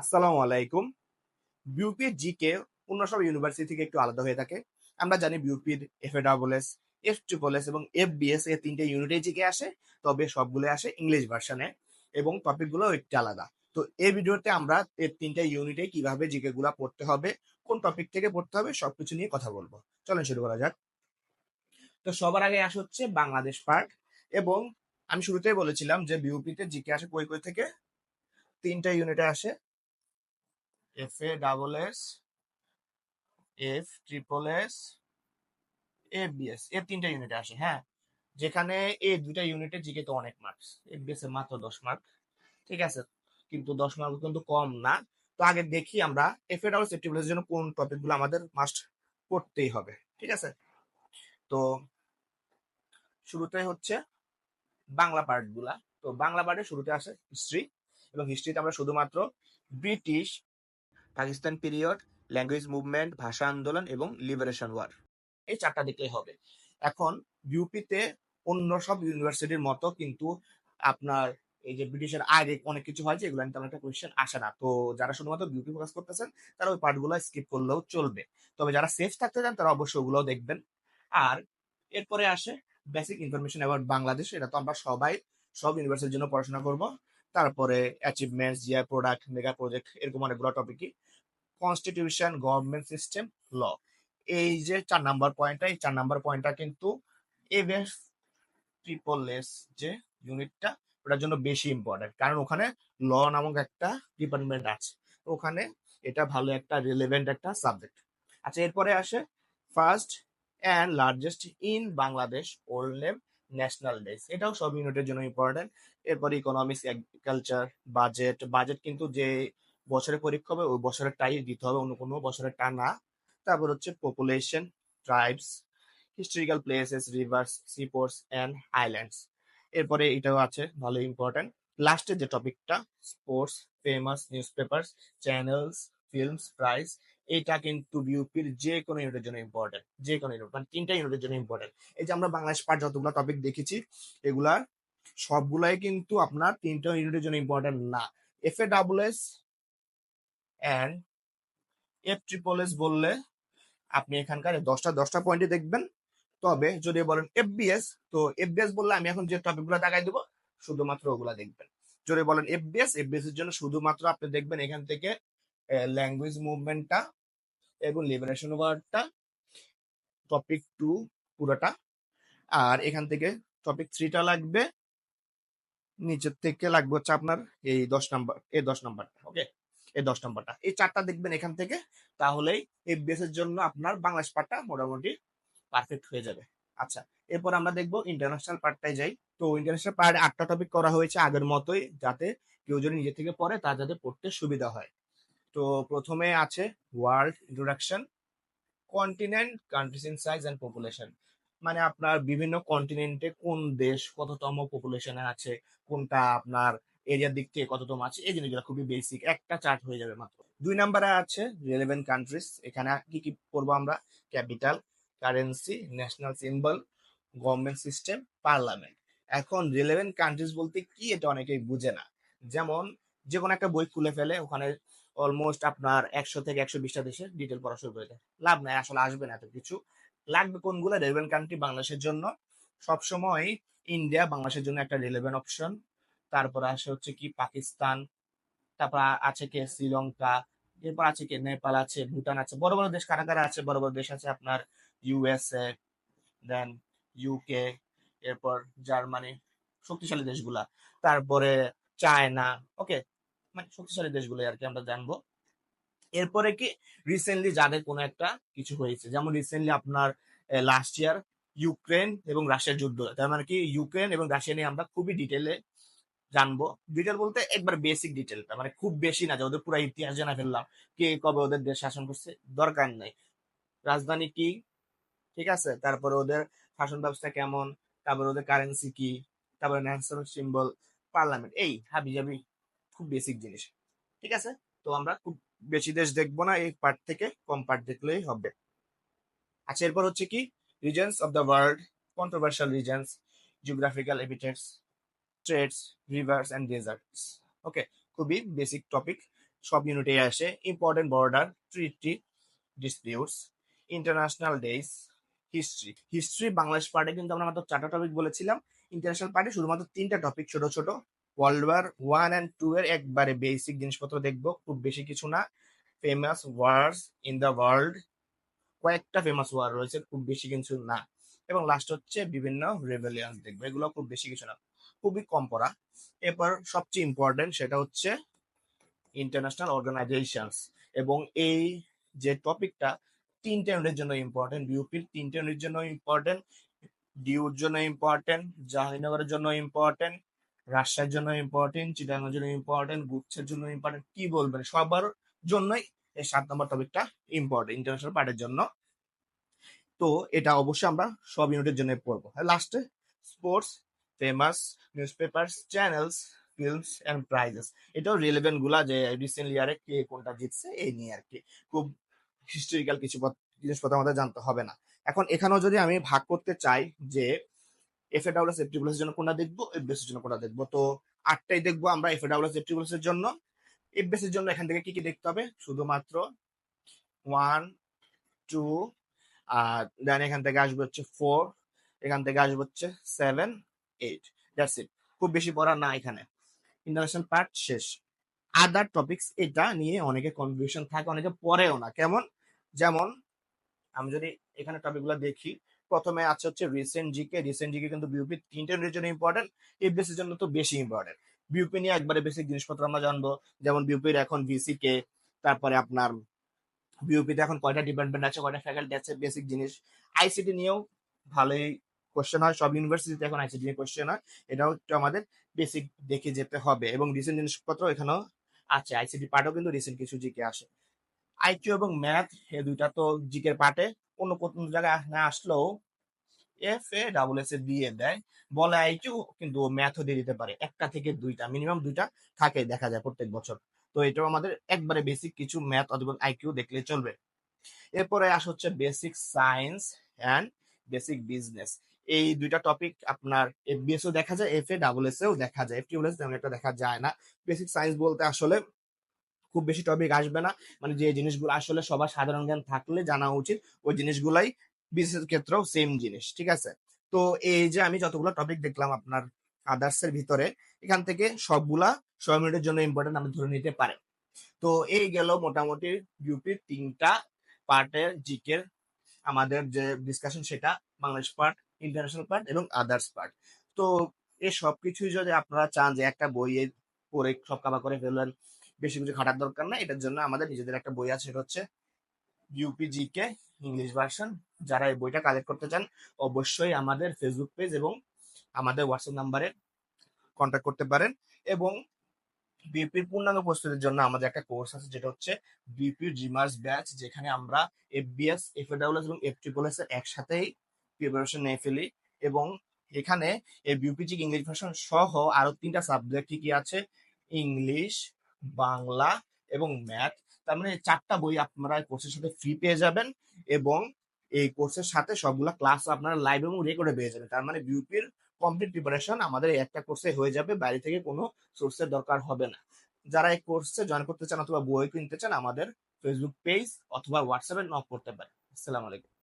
আসসালামু আলাইকুম। বিউপির জিকে অন্য সব ইউনিভার্সিটি থেকে একটু আলাদা হয়ে থাকে। আমরা জানি বিউপির F A double S F triple S এবং এফ বিএস এ তিনটে ইউনিটে জিকে আসে, তবে সবগুলো আসে ইংলিশ ভার্সনে এবং টপিকগুলো একটু আলাদা। তো এই ভিডিওতে আমরা এর তিনটে ইউনিটে কীভাবে জিকে গুলা পড়তে হবে, কোন টপিক থেকে পড়তে হবে, সবকিছু নিয়ে কথা বলব। চলেন শুরু করা যাক। তো সবার আগে আসে হচ্ছে বাংলাদেশ পার্ক এবং আমি শুরুতেই বলেছিলাম যে বিউপিতে জিকে আসে কই কই থেকে? তিনটা ইউনিটে আসে। F A double S F triple S F BS এর তিনটা ইউনিটে আসে হ্যাঁ? যেখানে এই দুইটা ইউনিটে জিকে তো অনেক মার্কস এফ বিএস এর মাত্র দশ মার্ক ঠিক আছে? কিন্তু দশ মার্ক কিন্তু কম না। তো আগে দেখি আমরা F A double S F triple এর জন্য কোন টপিকগুলো আমাদের মাস্ট পড়তেই হবে, ঠিক আছে? তো শুরুতে হচ্ছে বাংলা পার্টগুলা। তো বাংলা পার্টে শুরুতে আসে হিস্ট্রি এবং হিস্ট্রিতে আমরা শুধুমাত্র British Pakistan period language movement ভাষা আন্দোলন এবং লিবারেশন ওয়ার এই চারটা দেখলেই হবে। এখন ইউপিতে অন্য সব ইউনিভার্সিটির মতো কিন্তু আপনার এই যে ব্রিটিশের আগে অনেক কিছু হয় যে, এগুলো তেমন একটা কোয়েশ্চেন আসে না। তো যারা শুধুমাত্র বিউপি ফোকাস করতেছেন, তারা ওই পার্টগুলো স্কিপ করলেও চলবে। তবে যারা সেফ থাকতে চান, তারা অবশ্যই ওগুলোও দেখবেন। আর এরপরে আসে বেসিক ইনফরমেশন অ্যাবাউট বাংলাদেশ এটা তো আমরা সবাই সব ইউনিভার্সিটির জন্য পড়াশোনা করব। তারপরে achievements GI product mega project এরকম অনেকগুলো টপিকই কনস্টিটিউশন গভর্নমেন্ট সিস্টেম ল এই যে চার নাম্বার পয়েন্টটা এই চার নাম্বার পয়েন্টটা কিন্তু এভএস ট্রিপল এস যে ইউনিটটা ওটার জন্য বেশি ইম্পর্টেন্ট কারণ ওখানে ল নামক একটা ডিপার্টমেন্ট আছে। ওখানে এটা ভালো একটা রিলেভেন্ট একটা সাবজেক্ট আচ্ছা এরপরে আসে first and largest in Bangladesh old name national days এটাও সব ইউনিটের জন্য ইম্পর্টেন্ট এরপরে ইকোনমিক্স এগ্রিকালচার বাজেট বাজেট কিন্তু যে বছরে পরীক্ষা হবে, ওই বছরের টাই দিতে হবে অন্য কোনো বছরের টা না। তারপর হচ্ছে population tribes historical places rivers seaports and islands এরপরে এটাও আছে, ভালো ইম্পর্টেন্ট লাস্টের যে টপিকটা sports famous newspaper channels films prize এটা কিন্তু বিউপির যে কোনো ইউনিটের জন্য ইম্পর্টেন্ট যে কোনো ইউনিট মানে তিনটা ইউনিটের জন্য ইম্পর্টেন্ট এই যে আমরা বাংলাদেশ পার্ট যতগুলো টপিক দেখেছি এগুলার সবগুলাই কিন্তু আপনার তিনটা ইউনিটের জন্য ইম্পর্টেন্ট না। F A double S and F triple S বললে আপনি এখানকার দশটা দশটা পয়েন্টে দেখবেন। তবে যদি বলেন এফবিএস তো এফবিএস বললে আমি এখন যে টপিকগুলো দেখাই দেবো, শুধুমাত্র ওগুলা দেখবেন। যদি বলেন এফবিএস এফবিএস এর জন্য শুধুমাত্র আপনি দেখবেন এখান থেকে ল্যাঙ্গুয়েজ মুভমেন্টটা এবং লিবারেশন ওয়ার্ডটা টপিক টু পুরোটা, আর এখান থেকে টপিক থ্রিটা লাগবে, নিচের থেকে লাগবে হচ্ছে আপনার এই দশ নাম্বার এই দশ নাম্বারটা ওকে এই দশ নম্বরটা। এই চারটা দেখবেন এখান থেকে, তাহলেই এই বেসের জন্য আপনার বাংলাদেশ পার্টটা মোটামুটি পারফেক্ট হয়ে যাবে। আচ্ছা এরপর আমরা দেখব ইন্টারন্যাশনাল পার্টটাই যাই। তো ইন্টারন্যাশনাল পার্টে আটটা টপিক করা হয়েছে আগের মতোই, যাতে কেউ যদি নিজে থেকে পড়ে তার যাতে পড়তে সুবিধা হয়। তো প্রথমে আছে world introduction continent countries in size and population মানে আপনার বিভিন্ন কন্টিনেন্টে কোন দেশ কততম পপুলেশনে আছে, কোনটা আপনার এরিয়ার দিক থেকে কত কততম আছে, এই জিনিসগুলো খুবই বেসিক একটা চার্ট হয়ে যাবে মাত্র। দুই নাম্বারে আছে রিলেভেন্ট কান্ট্রিজ এখানে কি কি পড়ব আমরা? Capital currency national symbol government system parliament এখন রিলেভেন্ট কান্ট্রিজ বলতে কি এটা অনেকেই বুঝে না। যেমন যে কোনো একটা বই খুলে ফেলে, ওখানে অলমোস্ট আপনার একশো থেকে একশো বিশটা দেশের ডিটেল পড়া শুরু করে দেয়। লাভ নাই, আসলে আসবে না এত কিছু। লাগবে কোনগুলো? রিলেভেন্ট কান্ট্রি বাংলাদেশের জন্য। সবসময় ইন্ডিয়া বাংলাদেশের জন্য একটা রিলেভেন্ট অপশন তারপর আসে হচ্ছে কি পাকিস্তান, তারপর আছে কে শ্রীলঙ্কা, এরপর আছে কি নেপাল, আছে ভুটান, আছে বড় বড় দেশ, কারা কারা আছে? বড় বড় দেশ আছে আপনার ইউএসএ দেন ইউকে এরপর জার্মানি, শক্তিশালী দেশগুলা। তারপরে চায়না, ওকে মানে শক্তিশালী দেশগুলো আর কি আমরা জানব। এরপরে কি রিসেন্টলি যাদের কোনো একটা কিছু হয়েছে, যেমন রিসেন্টলি আপনার লাস্ট ইয়ার ইউক্রেন এবং রাশিয়ার যুদ্ধ। তার মানে কি ইউক্রেন এবং রাশিয়া নিয়ে আমরা খুবই ডিটেলে জানব। ডিটেল বলতে একবার বেসিক ডিটেল মানে খুব বেশি না যে ওদের পুরো ইতিহাস জানা ফেললাম, কে কবে ওদের দেশ শাসন করছে, দরকার নেই। রাজধানী কি? ঠিক আছে? তারপরে ওদের শাসন ব্যবস্থা কেমন? তারপরে ওদের কারেন্সি কি? তারপরে ন্যাশনাল সিম্বল পার্লামেন্ট এই হাবি জাবি খুব বেসিক জিনিস। ঠিক আছে? তো আমরা খুব বেশি দেশ দেখব না, এই পার্ট থেকে কম পার্ট দেখলেই হবে। আচ্ছা এরপর হচ্ছে কি regions of the world controversial regions geographical epithets trades rivers and deserts okay খুবই বেসিক টপিক সব ইউনিটে আসে। Important border treaty disputes international days history history Bangladesh পার্টে কিন্তু আমরা মাত্র চারটা টপিক বলেছিলাম। ইন্টারন্যাশনাল পার্টে শুধুমাত্র তিনটা টপিক ছোট ছোট। World war one and two এর একবারে বেসিক জিনিসপত্র দেখব। খুব বেশি কিছু না। Famous wars in the world কয়েকটা ফেমাস ওয়ার রয়েছে, খুব বেশি কিছু না। এবং লাস্ট হচ্ছে বিভিন্ন রেভেলিয়ান্স দেখব। এগুলো খুব বেশি কিছু না। খুবই কম পড়া। এরপর সবচেয়ে ইম্পর্টেন্ট সেটা হচ্ছে ইন্টারন্যাশনাল অর্গানাইজেশনস এবং এই যে টপিকটা তিনটে ইউনিটের জন্য ইম্পর্টেন্ট বিউপির তিনটে ইউনিটের জন্য ইম্পর্টেন্ট ডিউর জন্য ইম্পর্টেন্ট জাহাঙ্গীরনগরের জন্য ইম্পর্টেন্ট রাজশাহীর জন্য ইম্পর্টেন্ট চিটাগাংয়ের জন্য ইম্পর্টেন্ট গুচ্ছের জন্য ইম্পর্টেন্ট কি বলবেন? সবার জন্যই এই সাত নম্বর টপিকটা ইম্পর্টেন্ট ইন্টারন্যাশনাল পার্টের জন্য। তো এটা অবশ্যই আমরা সব ইউনিটের জন্য পড়ব। লাস্টে sports famous newspaper channels films and prizes এটাও রিলেভেন্টগুলা যে রিসেন্টলি ইয়ারে কে কোনটা জিতছে এই নিয়ে আর কি। খুব হিস্টোরিক্যাল কিছু পত- জিনিসপত্র আমাদের জানতে হবে না। এখন এখানেও যদি আমি ভাগ করতে চাই যে এফ এ ডাব্লিউএস এফ এর জন্য কোনটা দেখব এফ এর জন্য কোনটা দেখব, তো আটটাই দেখব আমরা এফ এ ডাব্লিউএস এফ এর জন্য। এফ এর জন্য এখান থেকে কি কি দেখতে হবে? শুধুমাত্র ওয়ান টু আর দেন এখান থেকে আসবে হচ্ছে ফোর এখান থেকে আসবে হচ্ছে সেভেন এইট দ্যাটস ইট খুব বেশি পড়া না এখানে। ইন্টারন্যাশনাল পার্ট শেষ। আদার টপিকস এটা নিয়ে অনেকে কনফিউশন থাকে, অনেকে পড়েও না। কেমন? যেমন, আমি যদি এখানে টপিকগুলো দেখি, প্রথমে আছে হচ্ছে রিসেন্ট জিকে রিসেন্ট জিকে কিন্তু বিউপি তিনটে জন্য ইম্পর্টেন্ট এই বেসের জন্য তো বেশি ইম্পর্টেন্ট বিউপি নিয়ে একবারে বেসিক জিনিসপত্র আমরা জানব। যেমন বিউপির এখন ভিসি কে তারপরে আপনার বিউপিতে এখন কয়টা ডিপার্টমেন্ট আছে, কয়টা ফ্যাকাল্টি আছে বেসিক জিনিস। আইসিটি নিয়েও ভালোই কোশ্চেন হয়, সব ইউনিভার্সিটিতে এখন আইসিটি নিয়ে কোশ্চেন হয়, এটাও একটু আমাদের বেসিক দেখে যেতে হবে এবং রিসেন্ট জিনিসপত্র এখানেও আছে আইসিটি পার্টও কিন্তু রিসেন্ট কিছু জিকে আসে। আইকিউ এবং ম্যাথ এই দুইটা তো জিকের পার্টে অন্য কোন জায়গায় না আসলেও এফ এ ডাবল এস এ দিয়ে দেয়, বলে আইকিউ কিন্তু ম্যাথও দিয়ে দিতে পারে, একটা থেকে দুইটা মিনিমাম দুইটা থাকে দেখা যায় প্রত্যেক বছর। তো এটাও আমাদের একবারে বেসিক কিছু ম্যাথ অথবা আইকিউ দেখলে চলবে। এরপরে আস হচ্ছে basic science and basic business এই দুইটা টপিক আপনার এফবিএস ও দেখা যায় এফ এ ডাবল এস এও দেখা যায়। এফ এস তেমন একটা দেখা যায় না। বেসিক সায়েন্স বলতে আসলে খুব বেশি টপিক আসবে না। মানে যে জিনিসগুলো আসলে সবার সাধারণ জ্ঞান থাকলে জানা উচিত, ওই জিনিসগুলাই বিশেষ ক্ষেত্রেও সেম জিনিস, ঠিক আছে? তো এই যে আমি যতগুলো টপিক দেখলাম আপনার আদার্স এর ভিতরে, এখান থেকে সবগুলা ছয় মিনিটের জন্য ইম্পর্টেন্ট আপনি ধরে নিতে পারেন। তো এই গেল মোটামুটি ইউপির তিনটা পার্টের জিকের আমাদের যে ডিসকাশন সেটা বাংলাদেশ পার্ট ইন্টারন্যাশনাল পার্ট এবং আদার্স পার্ট তো এই সব কিছুই যদি আপনারা চান যে একটা বইয়ে পড়ে সব কাবা করে ফেলবেন, বেশি কিছু খাটার দরকার নাই। এটার জন্য আমাদের নিজেদের একটা বই আছে, সেটা হচ্ছে ইউপিজিকে ইংলিশ ভার্সন যারা এই বইটা কালেক্ট করতে চান, অবশ্যই আমাদের ফেসবুক পেজ এবং আমাদের হোয়াটসঅ্যাপ নাম্বারে কন্ট্যাক্ট করতে পারেন। এবং বিপির পূর্ণাঙ্গ প্রস্তুতির জন্য আমাদের একটা কোর্স আছে, যেটা হচ্ছে বিপির জিমার্স ব্যাচ যেখানে আমরা এফবিএস এফএডাব্লিউএস এবং এফ ট্রিপল এস এর একসাথেই প্রিপারেশন নিয়ে ফেলি এবং এখানে এই বিউপিজি ইংলিশ ভার্সন সহ আরও তিনটা সাবজেক্ট কি আছে। ইংলিশ বাংলা এবং ম্যাথ তার মানে চারটা বই আপনারা কোর্সের সাথে ফ্রি পেয়ে যাবেন এবং এই কোর্সের সাথে সবগুলা ক্লাস আপনারা লাইভ এবং রেকর্ডে পেয়ে যাবেন। তার মানে বিউপির কমপ্লিট প্রিপারেশন আমাদের এই একটা কোর্সে হয়ে যাবে, বাইরে থেকে কোনো সোর্সের দরকার হবে না। যারা এই কোর্সে জয়েন করতে চান অথবা বই কিনতে চান, আমাদের ফেসবুক পেজ অথবা হোয়াটসঅ্যাপে নক করতে পারেন। আসসালামু আলাইকুম।